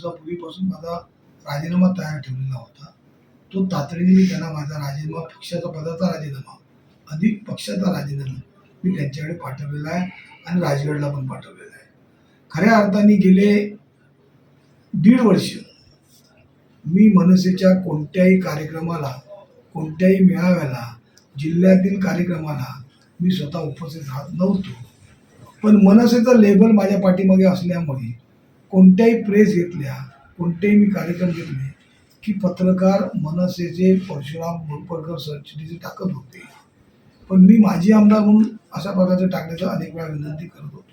दिवसापूर्वीपासून माझा राजीनामा तयार ठेवलेला होता. तो तातडीने मी त्यांना माझा राजीनामा पक्षाचा पदाचा राजीनामा अधिक पक्षाचा राजीनामा मी त्यांच्याकडे पाठवलेला आहे आणि राजगडला पण पाठवलेला आहे. खऱ्या अर्थाने गेले दीड वर्ष मी मनसेच्या कोणत्याही कार्यक्रमाला कोणत्याही मेळाव्याला जिल्ह्यातील कार्यक्रमाला मी स्वतः उपस्थित राहत नव्हतो. पण मनसेचं लेबल माझ्या पाठीमागे असल्यामुळे कोणत्याही प्रेस घेतल्या कोणतेही मी कार्यक्रम घेतले की पत्रकार मनसेचे परशुराम बोरपरकर सरचिटीचे टाकत होते. पण मी माझी आमदार म्हणून अशा प्रकारचं टाकण्याचं अनेक वेळा विनंती करत होतो.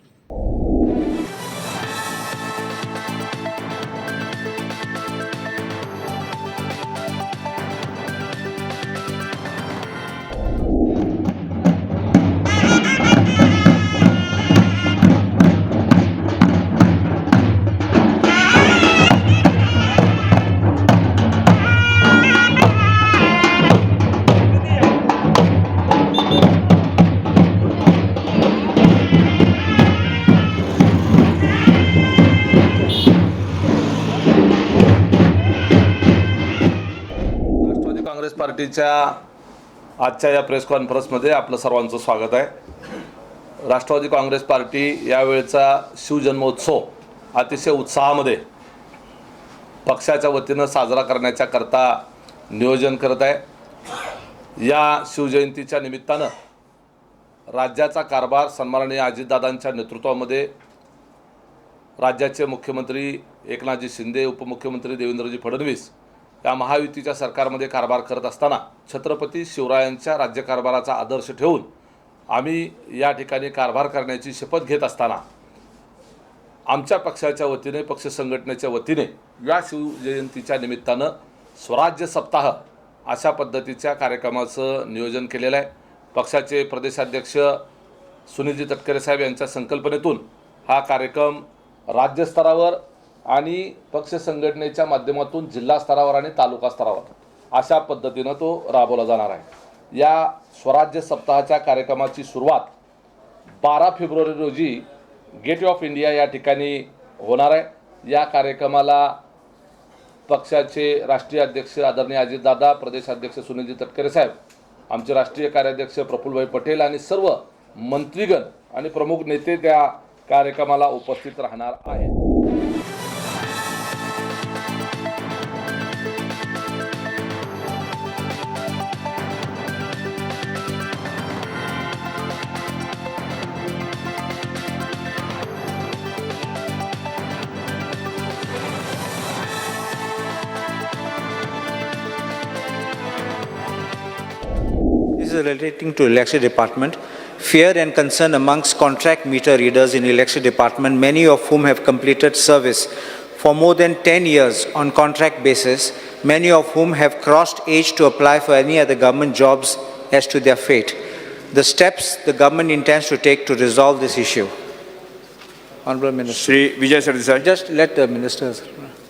काँग्रेस पार्टीच्या आजच्या या प्रेस कॉन्फरन्समध्ये आपलं सर्वांचं स्वागत आहे. राष्ट्रवादी काँग्रेस पार्टी यावेळचा शिवजन्मोत्सव अतिशय उत्साहामध्ये पक्षाच्या वतीनं साजरा करण्याच्या करता नियोजन करत आहे. या शिवजयंतीच्या निमित्तानं राज्याचा कारभार सन्माननीय अजितदादांच्या नेतृत्वामध्ये राज्याचे मुख्यमंत्री एकनाथजी शिंदे उपमुख्यमंत्री देवेंद्रजी फडणवीस त्या महायुतीच्या सरकारमध्ये कारभार करत असताना छत्रपती शिवरायांच्या राज्यकारभाराचा आदर्श ठेवून आम्ही या ठिकाणी कारभार करण्याची शपथ घेत असताना आमच्या पक्षाच्या वतीने पक्ष संघटनेच्या वतीने या शिवजयंतीच्या निमित्तानं स्वराज्य सप्ताह अशा पद्धतीच्या कार्यक्रमाचं नियोजन केलेलं आहे. पक्षाचे प्रदेशाध्यक्ष सुनीलजी तटकरे साहेब यांच्या संकल्पनेतून हा कार्यक्रम राज्यस्तरावर आणि पक्ष संघटनेच्या माध्यमातून जिल्हा स्तरावर आणि तालुका स्तरावर. अशा पद्धतीनं तो राबवला जाणार आहे. या स्वराज्य सप्ताहाच्या कार्यक्रमाची सुरुवात बारा फेब्रुवारी रोजी गेट ऑफ इंडिया या ठिकाणी होणार आहे. या कार्यक्रमाला पक्षाचे राष्ट्रीय अध्यक्ष आदरणीय अजितदादा प्रदेशाध्यक्ष सुनीलजी तटकरे साहेब आमचे राष्ट्रीय कार्याध्यक्ष प्रफुल्लभाई पटेल आणि सर्व मंत्रीगण आणि प्रमुख नेते त्या कार्यक्रमाला उपस्थित राहणार आहेत. relating to election department. Fear and concern amongst contract meter readers in election department, many of whom have completed service for more than 10 years on contract basis, many of whom have crossed age to apply for any other government jobs as to their fate. The steps the government intends to take to resolve this issue. Honorable Minister. Shri Vijay Sardesai Just let the ministers.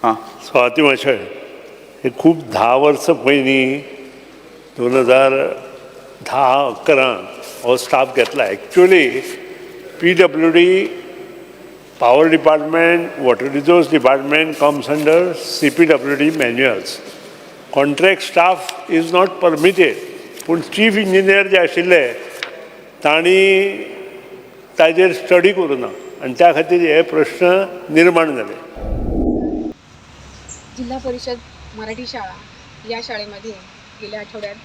हां स्वाती माछळ हे खूप दहा वर्स पयलीं दोन हजार धा अकरा हो स्टाफ घेतला. Actually P W D power department water resource department comes under C P W D manuals contract staff is not permitted पूण चीफ इंजिनियर जे आशिल्ले तांणी ताजेर स्टडी करूं ना. आनी त्या खातीर हे प्रश्न निर्माण जाले जिल्हा परिषद मराठी शाळा या शाळेमध्ये गेल्या आठवड्यात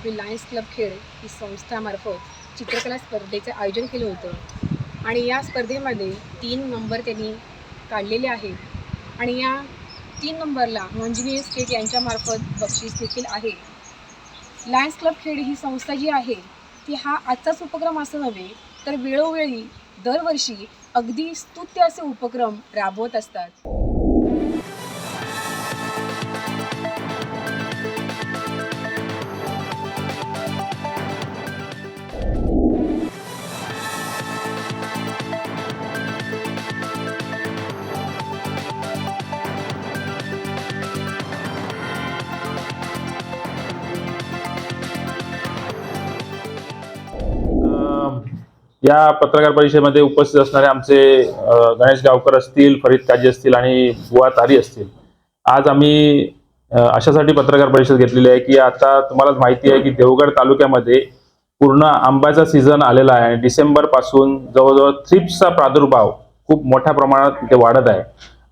आपली क्लब खेळ ही संस्थामार्फत चित्रकला स्पर्धेचं आयोजन केलं होतं. आणि या स्पर्धेमध्ये तीन नंबर त्यांनी काढलेले आहेत. आणि या तीन नंबरला मंजिनी स्टेट यांच्यामार्फत बक्षीस देखील आहे. लायन्स क्लब खेळ ही संस्था जी आहे ती हा आजचाच उपक्रम असं नव्हे तर वेळोवेळी दरवर्षी अगदी स्तुत्य असे उपक्रम राबवत असतात. या पत्रकार परिषदेमध्ये उपस्थित असणारे आमचे गणेश गावकर असतील फरीद काजी असतील आणि बुवा तारी असतील. आज आम्ही अशासाठी पत्रकार परिषद घेतलेली आहे की आता तुम्हालाच माहिती आहे की देवगड तालुक्यामध्ये पूर्ण आंब्याचा सीझन आलेला आहे आणि डिसेंबरपासून जवळजवळ थ्रिप्सचा प्रादुर्भाव खूप मोठ्या प्रमाणात इथे वाढत आहे.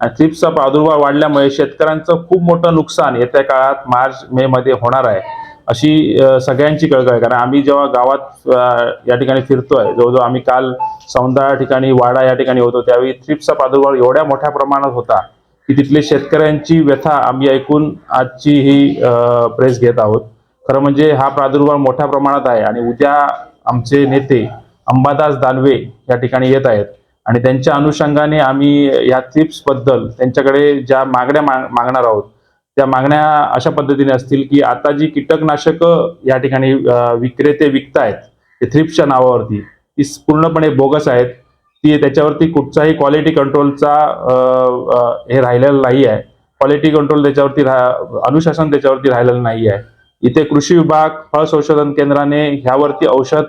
आणि थ्रिप्सचा प्रादुर्भाव वाढल्यामुळे शेतकऱ्यांचं खूप मोठं नुकसान येत्या काळात मार्च मे मध्ये होणार आहे. अशी सगळ्यांची कळकळ आहे. कारण आम्ही जेव्हा गावात या ठिकाणी फिरतोय जवळजवळ आम्ही काल सौंदळा ठिकाणी वाडा या ठिकाणी होतो त्यावेळी थ्रिप्सचा प्रादुर्भाव एवढ्या मोठ्या प्रमाणात होता की तिथले शेतकऱ्यांची व्यथा आम्ही ऐकून आजची ही प्रेस घेत आहोत. खरं म्हणजे हा प्रादुर्भाव मोठ्या प्रमाणात आहे आणि उद्या आमचे नेते अंबादास दानवे या ठिकाणी येत आहेत. आणि त्यांच्या अनुषंगाने आम्ही या थ्रिप्सबद्दल त्यांच्याकडे ज्या मागण्या मागणार आहोत त्या मागण्या अशा पद्धतीने असतील की आता जी कीटकनाशकं या ठिकाणी विक्रेते विकतायत ते थ्रिप्सच्या नावावरती ती पूर्णपणे बोगस आहेत. ती त्याच्यावरती कुठचाही क्वालिटी कंट्रोलचा हे राहिलेलं नाही आहे क्वालिटी कंट्रोल त्याच्यावरती रा- अनुशासन त्याच्यावरती राहिलेलं नाही आहे इथे कृषी विभाग फळ संशोधन केंद्राने ह्यावरती औषध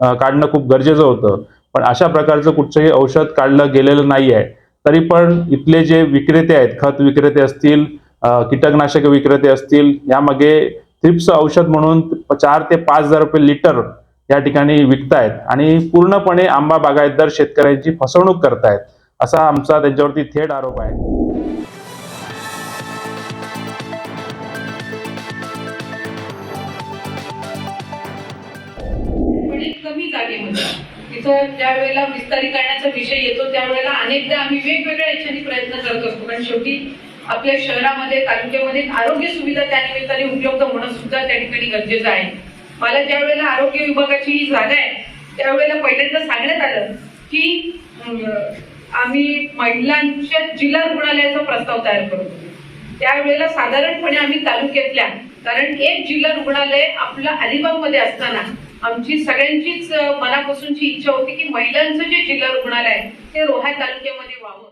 काढणं खूप गरजेचं होतं. पण अशा प्रकारचं कुठचंही औषध काढलं गेलेलं नाही आहे तरी पण इथले जे विक्रेते आहेत खत विक्रेते असतील कीटकनाशक विक्रेते असतील यामागे थ्रिप्स औषध म्हणून चार ते पाच हजार रुपये लिटर या ठिकाणी विकतायत. आणि पूर्णपणे आंबा बागायतदार शेतकऱ्यांची फसवणूक करतायत असा आमचा त्यांच्यावरती थेट आरोप आहे. पण कमी जागेमध्ये. तिथं ज्या वेळेला विस्तारीकरणाचा विषय येतो त्यावेळेला अनेकदा आम्ही वेगवेगळ्या याच्याने प्रयत्न करत असतो. कारण शेवटी आपल्या शहरामध्ये तालुक्यामध्ये आरोग्य सुविधा त्या निमित्ताने उपलब्ध होणं सुद्धा त्या ठिकाणी गरजेचं आहे. मला ज्या वेळेला आरोग्य विभागाची ही जागा आहे त्यावेळेला पहिल्यांदा सांगण्यात आलं की आम्ही महिलांच्या जिल्हा रुग्णालयाचा प्रस्ताव तयार करतो त्यावेळेला साधारणपणे आम्ही तालुक्यातल्या कारण एक जिल्हा रुग्णालय आपलं अलिबागमध्ये असताना आमची सगळ्यांचीच मनापासूनची इच्छा होती की महिलांचं जे जिल्हा रुग्णालय आहे ते रोहा तालुक्यामध्ये व्हावं.